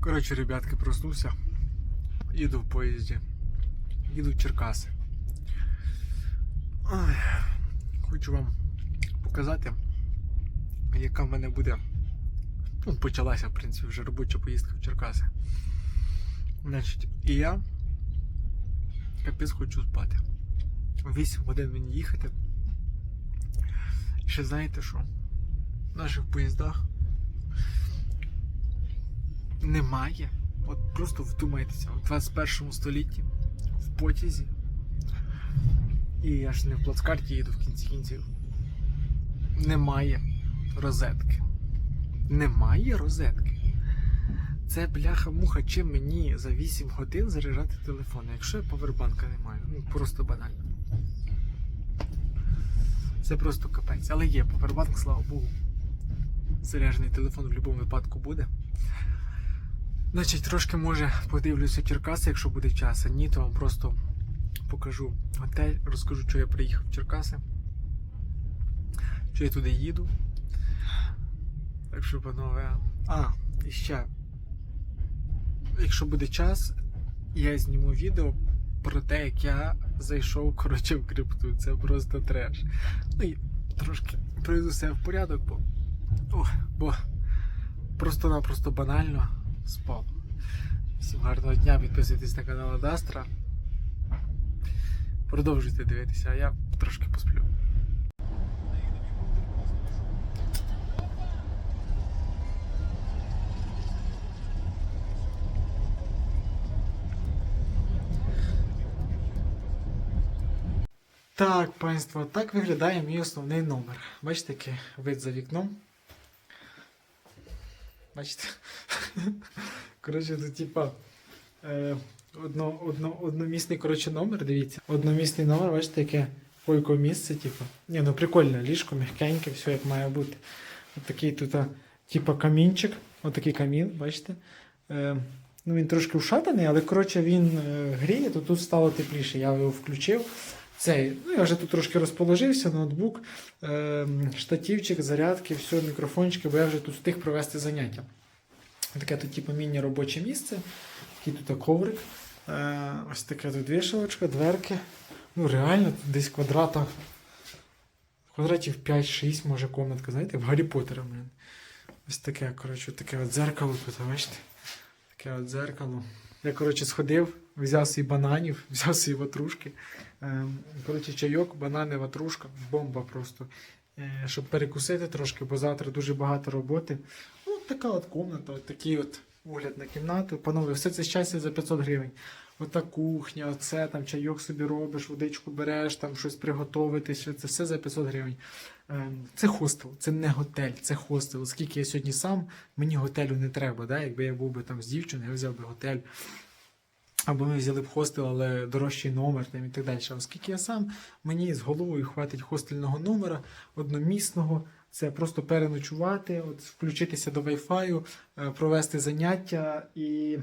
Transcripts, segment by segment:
Коротше, ребятки, проснувся. Їду в поїзді. Їду в Черкаси. Ой, хочу вам показати, яка в мене буде. Ну, почалася, в принципі, вже робоча поїздка в Черкаси. Значить, і я капець хочу спати. 8 годин мені їхати. Ще знаєте що? В наших поїздах немає. От просто вдумайтеся, у 21 столітті в потязі. І я ж не в плацкарті їду в кінці кінців. Немає розетки. Немає розетки. Це бляха-муха, чим мені за 8 годин заряджати телефон, якщо я повербанка не маю. Ну просто банально. Це просто капець. Але є повербанк, слава Богу. Заряджений телефон в будь-якому випадку буде. Значить, трошки може подивлюся Черкаси, якщо буде час. А ні, то вам просто покажу готель, розкажу, що я приїхав в Черкаси. Що я туди їду. Так що, панове. А, і ще. Якщо буде час, я зніму відео про те, як я зайшов коротше, в крипту. Це просто треш. Ну і трошки приведу себе в порядок, бо. О, бо просто-напросто банально спав. Всім гарного дня, підписуйтесь на канал Адастра. Продовжуйте дивитися, а я трошки посплю. Так, панство, так виглядає мій основний номер. Бачите, який вид за вікном. Бачите? Коротше, тут типа е, одно, одно, одномісний коротше, номер, дивіться. Одномісний номер, бачите, яке койко місце, типу. Ні, ну прикольно, ліжко, м'якеньке, все як має бути. От такий тут, типа, камінчик, отакий камін, бачите. Е, ну він трошки ушатаний, але коротше він е, гріє, то тут стало тепліше. Я його включив. Цей, ну я вже тут трошки розположився, ноутбук, е, штативчик, зарядки, все, мікрофончики, бо я вже тут встиг провести заняття. Таке тут типу міні-робоче місце, такий тут коврик, е, ось таке тут вішалочка, дверки. Ну реально тут десь квадрата, квадратів 5-6, може комнатка, знаєте, в Гаррі Поттера, блин. Ось таке, коротше, таке от дзеркало бачите? Таке от дзеркало. Я, коротше, сходив, взяв свій бананів, взяв свої ватрушки. Ем, Коротше, чайок, банани, ватрушка, бомба просто. Е, Щоб перекусити трошки, бо завтра дуже багато роботи. Ну, от така от комната, от такий от огляд на кімнату. Панове, все це щастя за 500 гривень. Ота кухня, оце там чайок собі робиш, водичку береш, там щось приготувати, це все за 500 гривень. Ем, Це хостел, це не готель, це хостел. Оскільки я сьогодні сам, мені готелю не треба. Да? Якби я був би там з дівчиною, я взяв би готель. Або ми взяли б хостел, але дорожчий номер там, і так далі. Оскільки я сам, мені з головою хватить хостельного номера одномісного. Це просто переночувати, от, включитися до Wi-Fi, е, провести заняття. І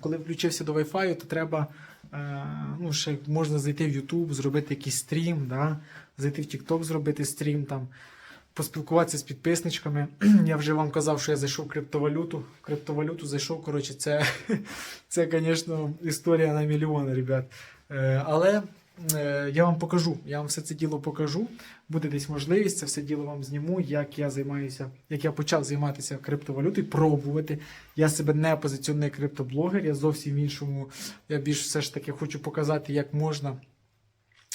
коли включився до Wi-Fi, то треба е, ну, ще можна зайти в YouTube, зробити якийсь стрім, да? зайти в TikTok, зробити стрім там. Поспілкуватися з підписничками. Я вже вам казав, що я зайшов в криптовалюту. В криптовалюту зайшов. Коротше, це, це, звісно, історія на мільйони, ребят. Е, Але е, я вам покажу. Я вам все це діло покажу. Буде десь можливість, це все діло вам зніму, як я займаюся, як я почав займатися криптовалютою, пробувати. Я себе не позиціоную як криптоблогер, я зовсім в іншому. Я більш все ж таки хочу показати, як можна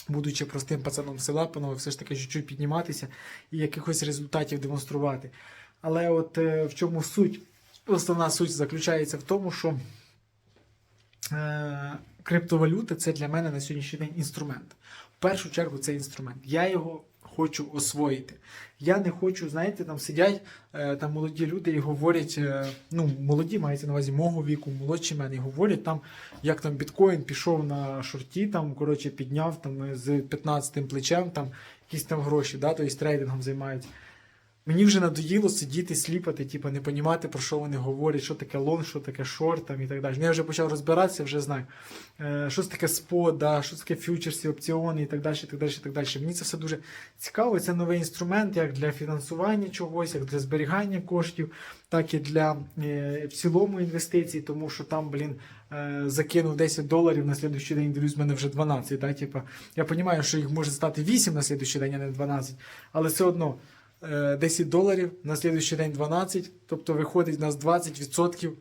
будучи простим пацаном села, панове, все ж таки чуть-чуть підніматися і якихось результатів демонструвати. Але от е, в чому суть? Основна суть заключається в тому, що е, криптовалюта це для мене на сьогоднішній день інструмент. В першу чергу це інструмент. Я його хочу освоїти. Я не хочу, знаєте, там сидять е, там молоді люди і говорять, е, ну, молоді мається на увазі мого віку, молодші мене, і говорять там, як там біткоін пішов на шорті, там, коротше, підняв там з 15 плечем там якісь там гроші, да, тобто трейдингом займаються. Мені вже надоїло сидіти, сліпати, типу, не понімати, про що вони говорять, що таке лонг, що таке шорт там, і так далі. Ну, я вже почав розбиратися, вже знаю, е, що це таке спот, що таке фьючерси, опціони і так далі. і так далі, і так далі. Мені це все дуже цікаво. Це новий інструмент як для фінансування чогось, як для зберігання коштів, так і для е, в цілому інвестицій, тому що там, блін, е, закинув 10 доларів на слідуючий день, дивлюсь, в мене вже 12. Да? Типа, я розумію, що їх може стати 8 на слідуючий день, а не 12, але все одно. Е, 10 доларів, на слідуючий день 12, тобто виходить у нас 20%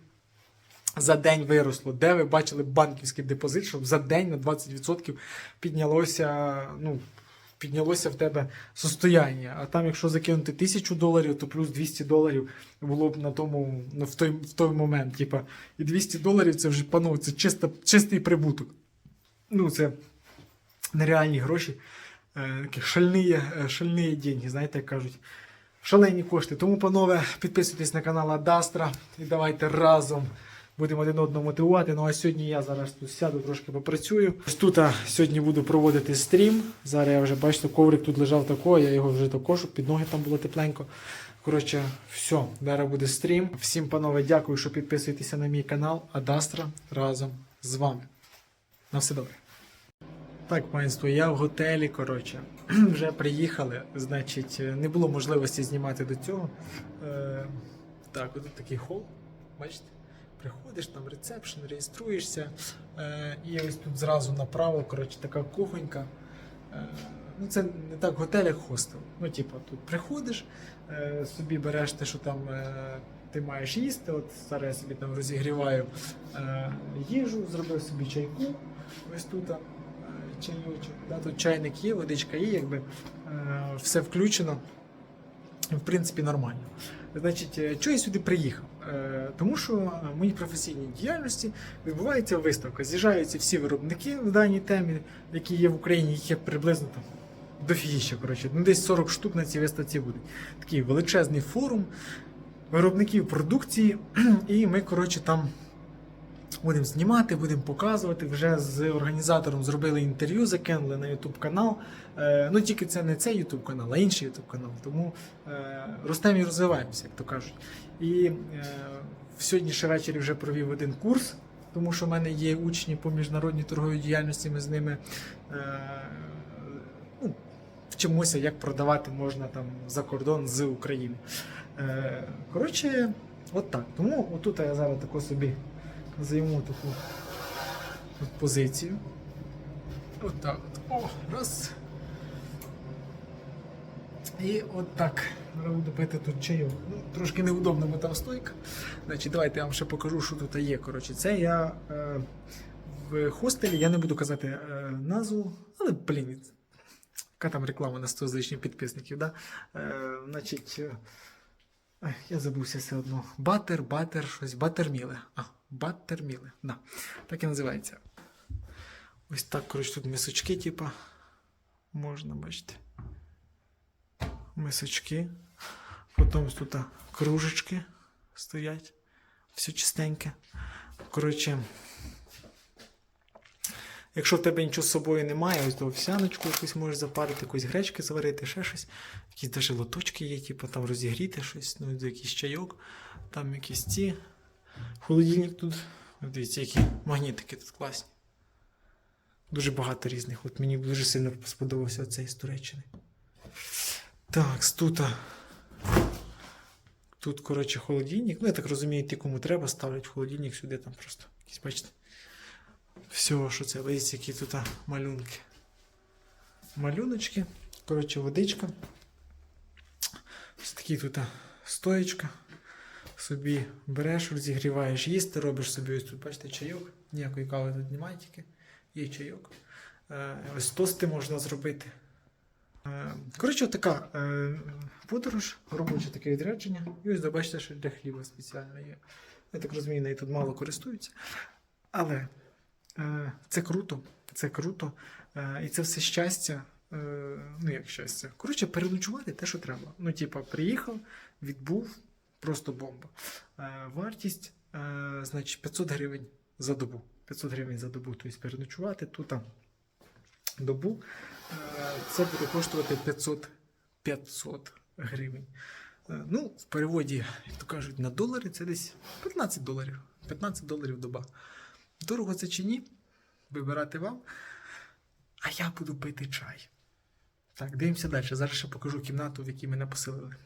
за день виросло. Де ви бачили банківський депозит, щоб за день на 20% піднялося, ну, піднялося в тебе состояння. А там, якщо закинути 1000 доларів, то плюс 200 доларів було б на тому, ну, в, той, в той момент. Типа, і 200 доларів це вже панове, це чисто, чистий прибуток. Ну, це нереальні гроші. Е, такі шальні, е, шальні деньги, знаєте, як кажуть. Шалені кошти. Тому, панове, підписуйтесь на канал Адастра і давайте разом будемо один одного мотивувати. Ну а сьогодні я зараз тут сяду, трошки попрацюю. Ось тут а, сьогодні буду проводити стрім. Зараз я вже бачите, коврик тут лежав тако, я його вже також, під ноги там було тепленько. Коротше, все, зараз буде стрім. Всім, панове, дякую, що підписуєтеся на мій канал Адастра разом з вами. На все добре. Так, панство, я в готелі, коротше, вже приїхали. Значить, не було можливості знімати до цього. Е, так, от такий хол. Бачите? Приходиш, там рецепшн, реєструєшся. Е, і ось тут зразу направо, коротше, така кухонька. Е, ну, це не так готель, як хостел. Ну, типу, тут приходиш, е, собі береш те, що там е, ти маєш їсти. От зараз я собі там розігріваю е, їжу, зробив собі чайку. Ось тут. Чайочок. Да, тут чайник є, водичка є, якби е, все включено. В принципі, нормально. Значить, е, чого я сюди приїхав? Е, тому що в моїй професійній діяльності відбувається виставка. З'їжджаються всі виробники в даній темі, які є в Україні, їх є приблизно там дофігіща, коротше. Ну, десь 40 штук на цій виставці буде. Такий величезний форум виробників продукції, і ми, коротше, там. Будемо знімати, будемо показувати. Вже з організатором зробили інтерв'ю, закинули на YouTube канал. Е, ну тільки це не цей YouTube канал, а інший YouTube канал. Тому е, ростемо і розвиваємося, як то кажуть. І е, сьогодні ввечері вже провів один курс, тому що в мене є учні по міжнародній торговій діяльності. Ми з ними ну, вчимося, як продавати можна там за кордон з України. Коротше, от так. Тому отут я зараз тако собі займу таку позицію. От. От. О, раз. І от так. Буду пити тут чайок. Ну, трошки неудобно, бо там стойка. Значить, давайте я вам ще покажу, що тут є. Коротше, це я е, в хостелі, я не буду казати е, назву, але, блін, яка там реклама на 100 з підписників, да? Е, значить. Я забувся все одно. Батер, батер, щось, батерміле. А, батерміле. Да. Так і називається. Ось так, коротше, тут мисочки, типа. Можна бачити. Мисочки. Потім тут кружечки стоять. Все чистеньке. Коротше. Якщо в тебе нічого з собою немає, ось то овсяночку якусь можеш запарити, якусь гречки заварити, ще щось. Якісь даже лоточки є, типу там розігріти щось, ну, якийсь чайок, там якісь ці. Холодильник тут. Дивіться, які магнітики тут класні. Дуже багато різних. От мені дуже сильно сподобався цей з Туреччини. Так, тут. Тут, коротше, холодильник. Ну, я так розумію, ті, кому треба, ставлять холодильник сюди там просто. Якісь, бачите. Все, що це, дивіться, які тут малюнки. Малюночки. Коротше, водичка. Ось такі тут стоєчка. Собі береш, розігріваєш їсти, робиш собі ось тут, бачите, чайок. Ніякої кави тут немає тільки. Є чайок. Е, ось тости можна зробити. Е, коротше, така е, подорож, робоче таке відрядження. І ось бачите, що для хліба спеціально є. Я так розумію, нею тут мало користуються. Але це круто, це круто. Е, і це все щастя. Е, ну, як щастя. Коротше, переночувати те, що треба. Ну, типа, приїхав, відбув, просто бомба. Е, вартість, е, значить, 500 гривень за добу. 500 гривень за добу, тобто переночувати тут а, добу. Е, це буде коштувати 500, 500 гривень. Е, Ну, в переводі, як то кажуть, на долари це десь 15 доларів. 15 доларів доба. Дорого це чи ні? Вибирати вам. А я буду пити чай. Так, дивимося далі. Зараз ще покажу кімнату, в якій мене поселили.